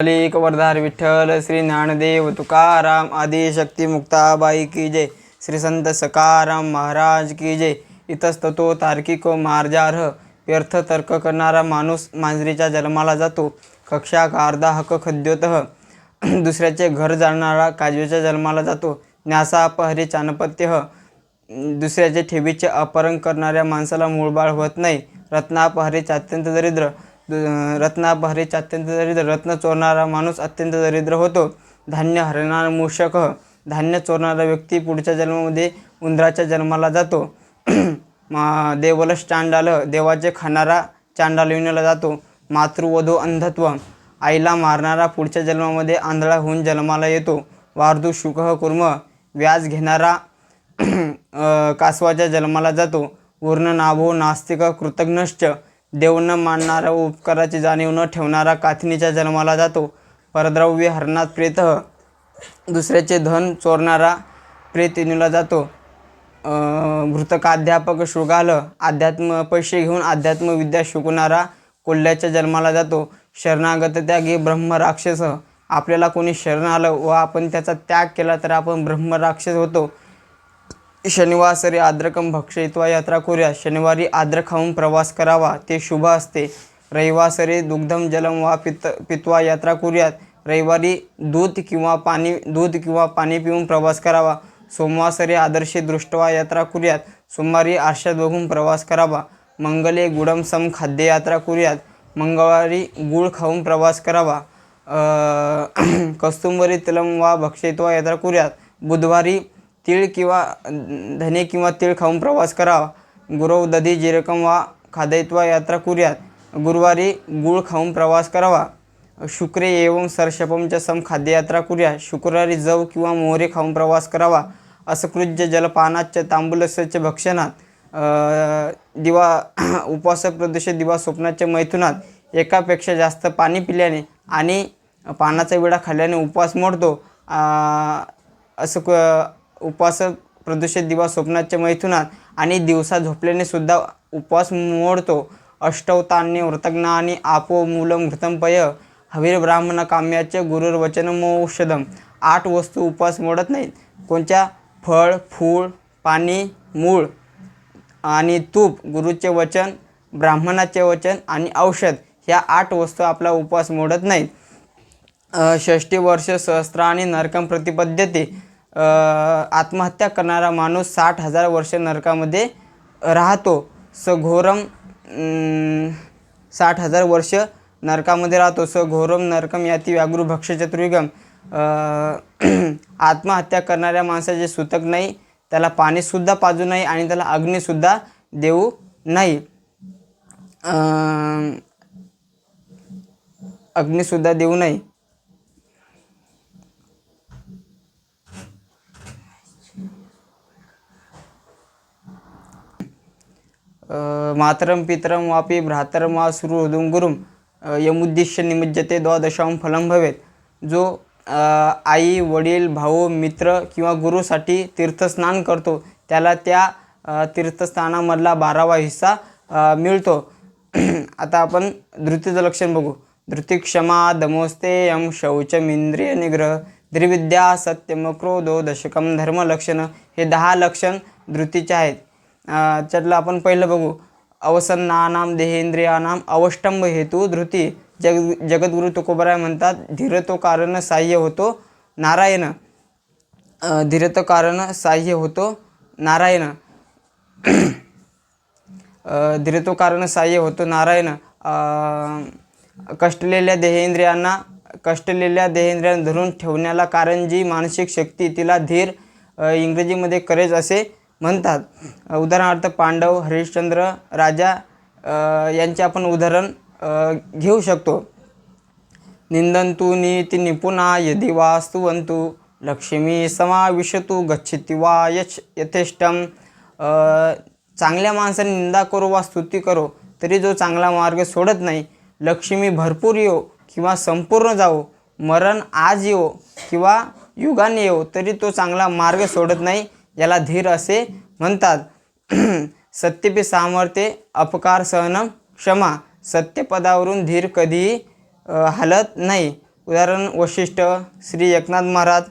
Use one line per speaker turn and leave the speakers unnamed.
एक वरदार विठ्ठल श्री ज्ञानदेव तुकाराम आदी शक्ती मुक्ताबाई की जय. श्री संत सकाराम महाराज की जय. इतस्ततो तार्किक मार्जार्ह व्यर्थ तर्क करणारा माणूस मांजरीच्या जन्माला जातो. कक्षा कारदा हक खद्योत दुसऱ्याचे घर जाणणारा काजवेच्या जन्माला जातो. न्यासा अपहरी दुसऱ्याचे ठेवीचे अपहरण करणाऱ्या माणसाला मूळबाळ होत नाही. रत्नापहरीचे अत्यंत दरिद्र दु- अत्यंत दरिद्र रत्न चोरणारा माणूस अत्यंत दरिद्र होतो. धान्य हरणारा मूषक धान्य चोरणारा व्यक्ती पुढच्या जन्मामध्ये उंदराच्या जन्माला जातो. मा देवलस चांडाल देवाचे खाणारा चांडाल विणला जातो. मातृवधू अंधत्व आईला मारणारा पुढच्या जन्मामध्ये आंधळा होऊन जन्माला येतो. वार्धू शुकह कुर्म व्याज घेणारा कासवाच्या जन्माला जातो. पूर्ण नाभो नास्तिक कृतज्ञश्च देव न मानणारा उपकाराची जाणीव न ठेवणारा काथनीच्या जन्माला जातो. परद्रव्य हरणात प्रेत दुसऱ्याचे धन चोरणारा प्रेतिनीला जातो. मृतकाध्यापक भृतकाध्यापक शृगाल अध्यात्म पैसे घेऊन अध्यात्म विद्या शिकवणारा कोल्ह्याच्या जन्माला जातो. शरणागत त्यागी ब्रह्म राक्षस. आपल्याला कोणी शरण आलं व आपण त्याचा त्याग केला तर आपण ब्रह्म राक्षस होतो. शनिवासरी आद्रकम भक्षयित्वा यात्रा करूया. शनिवारी आद्र खाऊन प्रवास करावा ते शुभ असते. रविवासरी दुग्धम जलम वा पित पित्वा यात्रा करूयात. रविवारी दूध किंवा पाणी दूध किंवा पाणी पिऊन प्रवास करावा. सोमवासरी आदर्शी दृष्टवा यात्रा करूयात. सोमवारी आरशात बघून प्रवास करावा. मंगले गुडम सम खाद्य यात्रा करूयात. मंगळवारी गूळ खाऊन प्रवास करावा. कस्तुंबरी तिलम वा भक्षयित्वा यात्रा करूयात. बुधवारी तीळ किंवा धने किंवा तीळ खाऊन प्रवास करावा गुरव दधी जिरकम वा खादयत्वा यात्रा करूयात. गुरुवारी गूळ खाऊन प्रवास करावा. शुक्रे एवं सरशपमच्या सम खाद्ययात्रा करूया शुक्रवारी जव किंवा मोहरे खाऊन प्रवास करावा. असकृज्य जलपानाच्या तांबूलस्य भक्षणात. दिवा उपवास प्रदूषित दिवा स्वप्नाच्या मैथुनात. एकापेक्षा जास्त पाणी पिल्याने आणि पानाचा विडा खाल्ल्याने उपवास मोडतो. असं उपवास प्रदूषित दिवा स्वप्नाच्या मैथुनात आणि दिवसा झोपल्याने सुद्धा उपवास मोडतो. अष्टवतान्य वृतज्ञ आणि आपो मूलम घृतंपय हवीर ब्राह्मण काम्याचे गुरुर्वचन आठ वस्तू उपवास मोडत नाहीत. कोणत्या? फळ फूळ पाणी मूळ आणि तूप. गुरुचे वचन ब्राह्मणाचे वचन आणि औषध. ह्या आठ वस्तू आपला उपवास मोडत नाहीत. षष्टी वर्ष सहस्त्र आणि नरकम प्रतिपद्यते. आत्महत्या करणारा माणूस साठ हजार वर्ष नरकामध्ये राहतो. सघोरम साठ हजार वर्ष नरकामध्ये राहतो. सघोरम नरकम याती व्याघ्रू भक्ष चतुर्युगम. आत्महत्या करणाऱ्या माणसाचे सुतक नाही त्याला पाणीसुद्धा पाजू नाही आणि त्याला अग्नीसुद्धा देऊ नाही. अग्निसुद्धा अग्नीसुद्धा देऊ नाही. मातरम पितरम वापी वापि भ्रातरं वा सुहृदं यमुद्दिश्य निमज्जते द्वादशां फलं भवेत। जो आई वडील भाऊ मित्र किंवा गुरुसाठी तीर्थस्नान करतो त्याला त्या तीर्थस्थानामधला बारावा हिस्सा मिळतो। आता आपण धृतीचं लक्षण बघू। धृती क्षमा दमोस्ते यम शौचमिंद्रिय निग्रह। द्रिविद्या सत्यम क्रोधो दशकम धर्मलक्षण हे दहा लक्षण धृतीचे आहेत। त्यातलं आपण पहिलं बघू. अवसन्नानाम देहेंद्रियानाम अवष्टंब हेतू धृती. जग जगद्गुरु तुकोबराय म्हणतात धीरतो कारण साह्य होतो नारायण. धीरतो कारण साह्य होतो नारायण. धीरतो कारण साह्य होतो नारायण. कष्टलेल्या देहेंद्रियांना कष्टलेल्या देहेंद्रियांना धरून ठेवण्याला कारण जी मानसिक शक्ती तिला धीर इंग्रजीमध्ये करेज असे म्हणतात. उदाहरणार्थ पांडव हरिश्चंद्र राजा यांचे आपण उदाहरण घेऊ शकतो. निंदंतु नीति निपुणा यदि वा लक्ष्मी लक्ष्मी समाविशतु गच्छति वा यच यथेष्टम चांगल्या माणसाने निंदा करो वा स्तुती करो तरी जो चांगला मार्ग सोडत नाही लक्ष्मी भरपूर येऊ किंवा संपूर्ण जावो मरण आज येवो किंवा युगाने येवो तरी तो चांगला मार्ग सोडत नाही. याला धीर असे म्हणतात. सत्यपी सामर्थ्य अपकार सहनम क्षमा. सत्यपदावरून धीर कधीही हलत नाही. उदाहरण वशिष्ठ श्री एकनाथ महाराज